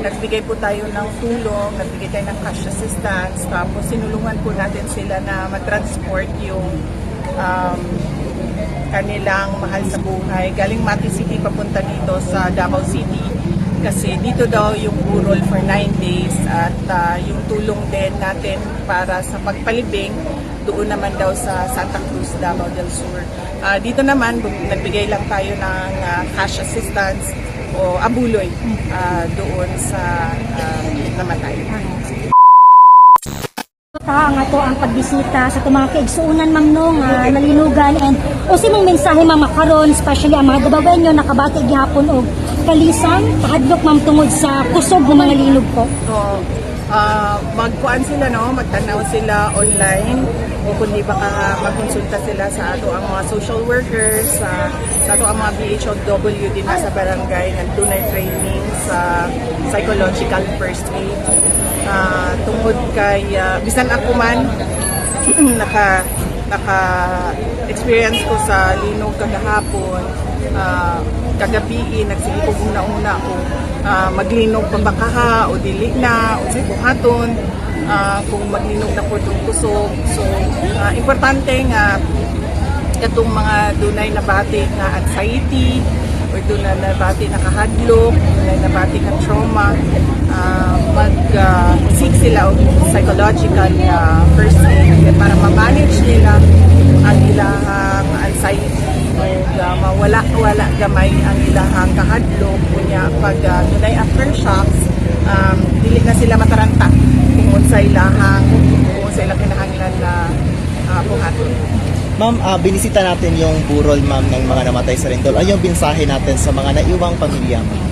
nagbigay po tayo ng tulong, nagbigay tayo ng cash assistance, tapos sinulungan po natin sila na matransport yung um, kanilang mahal sa buhay. Galing Mati City papunta dito sa Davao City kasi dito daw yung burol for 9 days at ah, yung tulong din natin para sa pagpalibing doon naman daw sa Santa Cruz, Davao del Sur. Ah, dito naman, nagbigay lang tayo ng ah, cash assistance o abuloy ah, doon sa ah, namatay. Ta nga to ang pagbisita sa itong mga kaigsuunan ma'am no nga nalinugan and o si mong mensahe ma'am makaron especially ang mga dabawenyo nakabati gihapon og kalisang kahadlok ma'am tungod sa kusog ng mga linog po. So, ah, magkuan sila, no? magtanaw sila online o kundi baka magkonsulta sila sa ato ang mga social workers, sa, sa ato ang mga BHOW din sa barangay ng tunay training sa psychological first aid. Ah, tungod kay, ah, bisan ako man, naka naka experience ko sa linog kagahapon uh, kagabi nagsilipog una-una ko ah, maglinog pa ba kaha o dili na o sa buhaton ah, kung maglinog na po itong kusog so ah, importante nga katong mga dunay na bati na anxiety or dunay na bati na kahadlok, dunay na bati na trauma, ah, mag-seek sila og psychological na first aid para ma-manage nila ang ilang anxiety o uh, mawala-wala gamay ang kahadlok kunya pag uh, dunay aftershocks um, dili na sila mataranta kung unsa ilahang kung unsa ilang kinahanglan na uh, buhaton. Ma'am, ah, binisita natin yung burol ma'am ng mga namatay sa Rendol. Ano yung binsahe natin sa mga naiwang pamilya ma'am?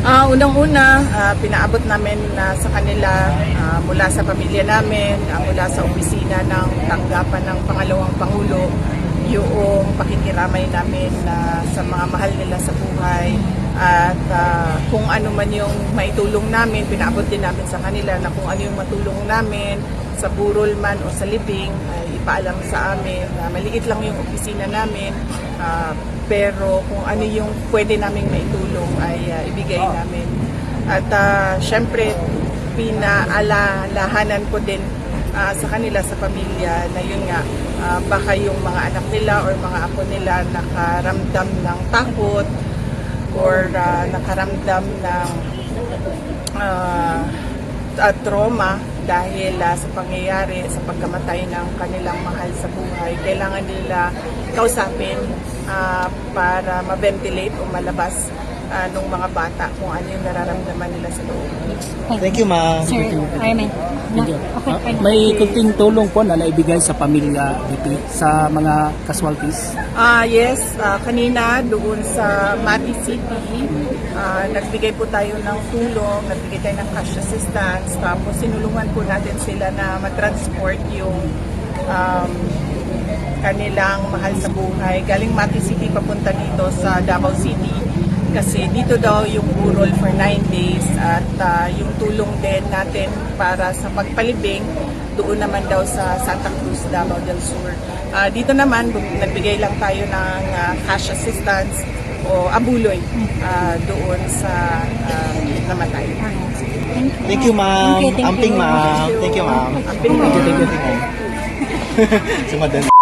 Ah, unang-una, ah, pinaabot namin na sa kanila ah, mula sa pamilya namin, ah, mula sa opisina ng tanggapan ng pangalawang pangulo, yung pakikiramay namin na sa mga mahal nila sa buhay at ah, kung ano man yung maitulong namin, pinaabot din namin sa kanila na kung ano yung matulong namin sa burol man o sa libing, ay ipaalam sa amin na maliit lang yung opisina namin, ah, pero kung ano yung pwede naming maitulong ay ah, ibigay namin. At uh, syempre, pinaalalahanan ko din ah, sa kanila, sa pamilya, na yun nga, ah, baka yung mga anak nila or mga apo nila nakaramdam ng takot or ah, nakaramdam ng ah, ah, trauma dahil ah, sa pangyayari sa pagkamatay ng kanilang mahal sa buhay. Kailangan nila kausapin ah, para ma-ventilate o malabas ah, nung mga bata kung ano yung nararamdaman nila sa loob. Thank you ma'am. Sir Armin. No? Okay, Ah, fine. may kunting tulong po na naibigay sa pamilya dito sa mga casualties. Ah, yes, ah, kanina doon sa Mati City, ah, nagbigay po tayo ng tulong, nagbigay tayo ng cash assistance, tapos sinulungan po natin sila na matransport yung um, kanilang mahal sa buhay. Galing Mati City papunta dito sa Davao City kasi dito daw yung burol for 9 days at ah, yung tulong din natin para sa pagpalibing doon naman daw sa Santa Cruz, Davao del Sur. Ah, dito naman, nagbigay lang tayo ng ah, cash assistance o abuloy ah, doon sa ah, namatay. Thank you ma'am. Okay, thank you. Amping ma'am. Thank you ma'am. Amping Thank you, thank you. Sumadan.